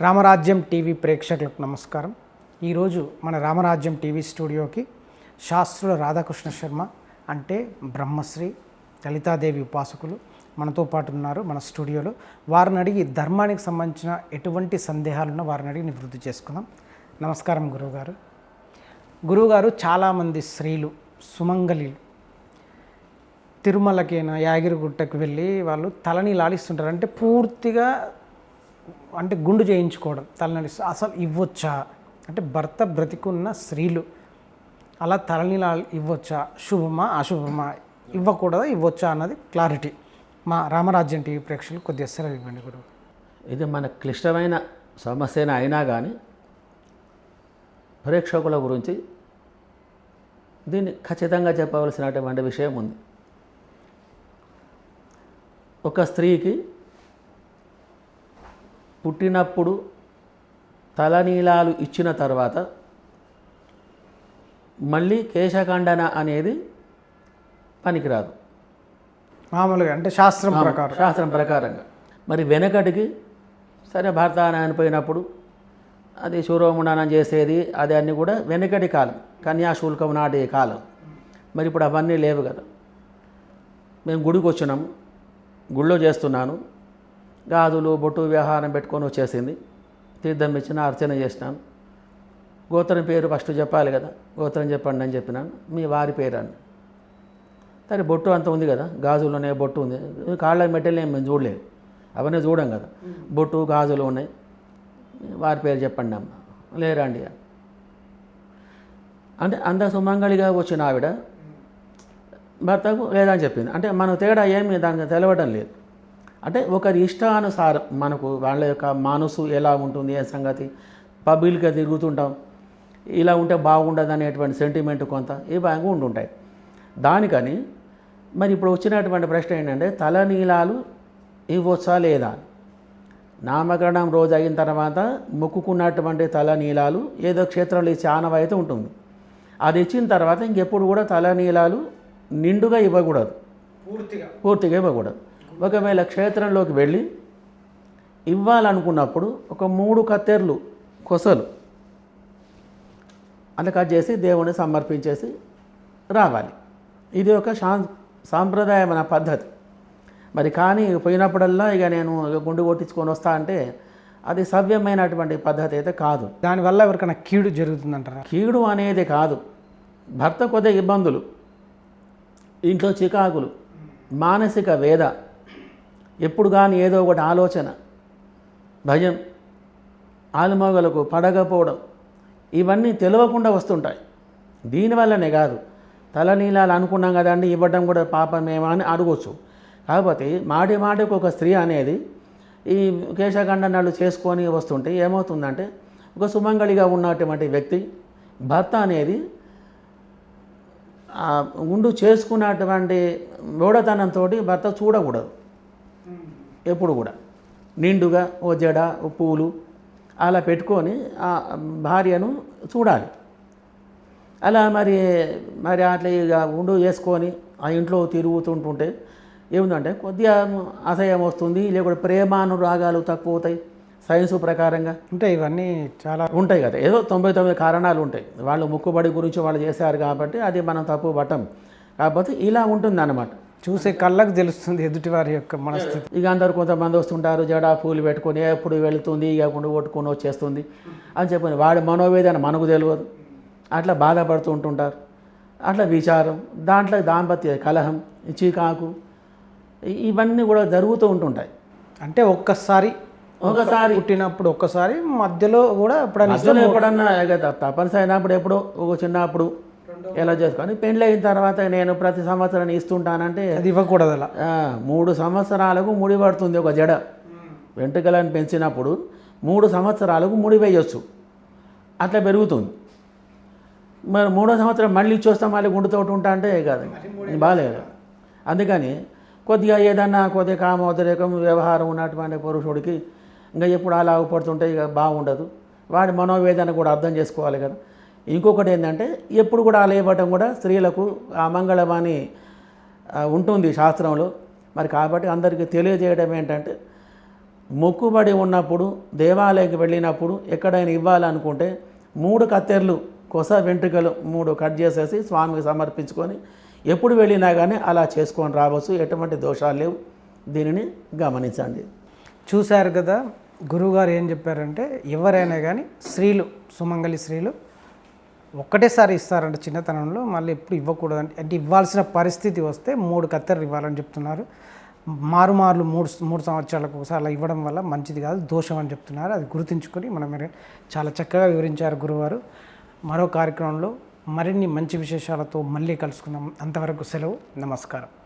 రామరాజ్యం TV ప్రేక్షకులకు నమస్కారం. ఈరోజు మన రామరాజ్యం టీవీ స్టూడియోకి శాస్త్రుల రాధాకృష్ణ శర్మ అంటే బ్రహ్మశ్రీ లలితాదేవి ఉపాసకులు మనతో పాటు ఉన్నారు మన స్టూడియోలో. వారిని అడిగి ధర్మానికి సంబంధించిన ఎటువంటి సందేహాలున్నా వారిని అడిగి నివృత్తి చేసుకుందాం. నమస్కారం గురువుగారు. గురువుగారు చాలామంది స్త్రీలు సుమంగళిలు తిరుమలకైనా యాగిరిగుట్టకు వెళ్ళి వాళ్ళు తలని లాలిస్తుంటారు. అంటే పూర్తిగా అంటే గుండు చేయించుకోవడం తలని అసలు ఇవ్వచ్చా? అంటే భర్త బ్రతికున్న స్త్రీలు అలా తలని ఇవ్వచ్చా? శుభమా అశుభమా? ఇవ్వకూడదా ఇవ్వచ్చా అన్నది క్లారిటీ. మా రామరాజ్యం టీవీ ప్రేక్షకులు కొద్దిగా సెలవు ఇవ్వండి గురువు. ఇది మన క్లిష్టమైన సమస్యన అయినా కానీ ప్రేక్షకుల గురించి దీన్ని ఖచ్చితంగా చెప్పవలసినటువంటి విషయం ఉంది. ఒక స్త్రీకి పుట్టినప్పుడు తలనీలాలు ఇచ్చిన తర్వాత మళ్ళీ కేశఖండన అనేది పనికిరాదు. మామూలుగా అంటే శాస్త్రం ప్రకారం. శాస్త్రం ప్రకారంగా. మరి వెనకటికి సరే భర్త అని అనిపోయినప్పుడు అది శూరోముండనం చేసేది అది అన్నీ కూడా వెనకటి కాలం కన్యాశుల్కం నాటి కాలం. మరి ఇప్పుడు అవన్నీ లేవు కదా. మేము గుడికి వచ్చినాము గుళ్ళో చేస్తున్నాను. గాజులు బొట్టు వ్యవహారం పెట్టుకొని వచ్చేసింది. తీర్థం ఇచ్చిన అర్చన చేసినాను గోత్రం పేరు ఫస్ట్ చెప్పాలి కదా. గోత్రం చెప్పండి అని చెప్పినాను. మీ వారి పేరు అని. సరే బొట్టు అంత ఉంది కదా. గాజులునే బొట్టు ఉంది. కాళ్ళ మెట్టెలు ఏం మేము చూడలేదు. అవన్నీ చూడం కదా. బొట్టు గాజులు ఉన్నాయి. వారి పేరు చెప్పండి అమ్మ. లేరండి అంటే అంత సుమంగళిగా వచ్చిన ఆవిడ భర్తకు లేదని చెప్పింది. అంటే మన తేడా ఏమి దానికి తెలవడం లేదు. అంటే ఒకరి ఇష్టానుసారం మనకు వాళ్ళ యొక్క మనసు ఎలా ఉంటుంది ఏ సంగతి? పబ్లిక్గా తిరుగుతుంటాం. ఇలా ఉంటే బాగుండదు అనేటువంటి సెంటిమెంట్ కొంత ఇవన్నీ ఉంటుంటాయి దానికని మరి ఇప్పుడు వచ్చినటువంటి ప్రశ్న ఏంటంటే తలనీలాలు ఇవ్వచ్చా లేదా? నామకరణం రోజు అయిన తర్వాత మొక్కుకున్నటువంటి తలనీలాలు ఏదో క్షేత్రంలో ఇచ్చే ఆనవాయితీ ఉంటుంది. అది ఇచ్చిన తర్వాత ఇంకెప్పుడు కూడా తలనీలాలు నిండుగా ఇవ్వకూడదు. పూర్తిగా. పూర్తిగా ఇవ్వకూడదు. ఒకవేళ క్షేత్రంలోకి వెళ్ళి ఇవ్వాలనుకున్నప్పుడు ఒక మూడు కత్తెర్లు కొసలు అలా కట్ చేసి దేవుని సమర్పించేసి రావాలి. ఇది ఒక శా సాంప్రదాయమైన పద్ధతి. మరి కానీ పోయినప్పుడల్లా ఇక నేను గుండు కొట్టించుకొని వస్తా అంటే అది సవ్యమైనటువంటి పద్ధతి అయితే కాదు. దానివల్ల ఎవరికైనా కీడు జరుగుతుందంటారా? కీడు అనేది కాదు. భర్త కొద్దిగా ఇబ్బందులు. ఇంట్లో చికాకులు. మానసిక వేద. ఎప్పుడు కానీ ఏదో ఒకటి ఆలోచన భయం ఆలుమోగలకు పడకపోవడం ఇవన్నీ తెలియకుండా వస్తుంటాయి. దీనివల్లనే కాదు తలనీలాలు అనుకున్నాం కదండి ఇవ్వడం కూడా పాపమేమా అని అడగచ్చు. కాకపోతే మాటి మాటికి ఒక స్త్రీ అనేది ఈ కేశఖండనాలు చేసుకొని వస్తుంటే ఏమవుతుందంటే ఒక సుమంగళిగా ఉన్నటువంటి వ్యక్తి భర్త అనేది ఉండు చేసుకున్నటువంటి మూఢతనంతో భర్త చూడకూడదు. ఎప్పుడు కూడా. నిండుగా ఓ జడ ఓ పూలు అలా పెట్టుకొని ఆ భార్యను చూడాలి. అలా మరి మరి అట్లా ఇక ఉండు చేసుకొని ఆ ఇంట్లో తిరుగుతుంటుంటే ఏముందంటే కొద్దిగా అసహ్యం వస్తుంది లేకపోతే ప్రేమానురాగాలు తక్కువ అవుతాయి సైన్సు ప్రకారంగా. అంటే ఇవన్నీ చాలా ఉంటాయి కదా. ఏదో తొంభై తొమ్మిది కారణాలు ఉంటాయి. వాళ్ళు ముక్కుబడి గురించి వాళ్ళు చేశారు కాబట్టి అది మనం తప్పు పట్టం. కాకపోతే ఇలా ఉంటుంది అన్నమాట చూసే కళ్ళకు తెలుస్తుంది ఎదుటివారి యొక్క మనస్థితి. ఇక అందరు కొంతమంది వస్తుంటారు జడా పూలు పెట్టుకొని ఎప్పుడు వెళుతుంది ఇక గుండు కొట్టుకొని వచ్చేస్తుంది అని చెప్పని వాడి మనోవేదన మనకు తెలియదు. అట్లా బాధపడుతూ ఉంటుంటారు. అట్లా విచారం దాంట్లో దాంపత్య కలహం చీకాకు ఇవన్నీ కూడా జరుగుతూ ఉంటుంటాయి. అంటే ఒక్కసారి ఒకసారి పుట్టినప్పుడు ఒక్కసారి మధ్యలో కూడా ఎప్పుడైనా ఎప్పుడన్నా తప్పనిసరి అయినప్పుడు ఎప్పుడో ఒక చిన్నప్పుడు ఎలా చేసుకొని పెళ్ళి అయిన తర్వాత నేను ప్రతి సంవత్సరం ఇస్తుంటానంటే అది ఇవ్వకూడదు అలా. మూడు సంవత్సరాలకు ముడి పడుతుంది ఒక జడ. వెంట్రుకలను పెంచినప్పుడు మూడు సంవత్సరాలకు ముడి వేయొచ్చు. అట్లా పెరుగుతుంది. మరి మూడో సంవత్సరం మళ్ళీ ఇచ్చొస్తాం మళ్ళీ గుండుతోటి ఉంటా అంటే కాదు. బాగాలేదు. అందుకని కొద్దిగా ఏదన్నా కొద్దిగా కామోద్రేకం వ్యవహారం ఉన్నటువంటి పురుషుడికి ఇంకా ఎప్పుడు అలా పడుతుంటే ఇక బాగుండదు. వాడి మనోవేదన కూడా అర్థం చేసుకోవాలి కదా. ఇంకొకటి ఏంటంటే ఎప్పుడు కూడా అలా కూడా స్త్రీలకు ఆ ఆ, ఉంటుంది శాస్త్రంలో. మరి కాబట్టి అందరికీ తెలియజేయడం ఏంటంటే మొక్కుబడి ఉన్నప్పుడు దేవాలయంకి వెళ్ళినప్పుడు ఎక్కడైనా ఇవ్వాలనుకుంటే మూడు కత్తెర్లు కొస వెంట్రుకలు మూడు కట్ చేసేసి స్వామికి సమర్పించుకొని ఎప్పుడు వెళ్ళినా కానీ అలా చేసుకొని రావచ్చు. ఎటువంటి దోషాలు లేవు. దీనిని గమనించండి. చూశారు కదా గురువుగారు ఏం చెప్పారంటే ఎవరైనా కానీ స్త్రీలు సుమంగళి స్త్రీలు ఒక్కటేసారి ఇస్తారంట చిన్నతనంలో మళ్ళీ ఎప్పుడు ఇవ్వకూడదు అంటే అంటే ఇవ్వాల్సిన పరిస్థితి వస్తే మూడు కత్తెరలు ఇవ్వాలని చెప్తున్నారు. మారు మార్లు మూడు మూడు సంవత్సరాలకు ఒకసారి అలా ఇవ్వడం వల్ల మంచిది కాదు దోషం అని చెప్తున్నారు. అది గుర్తుంచుకొని మనం చాలా చక్కగా వివరించారు గురువారు. మరో కార్యక్రమంలో మరిన్ని మంచి విశేషాలతో మళ్ళీ కలుసుకుందాం. అంతవరకు సెలవు. నమస్కారం.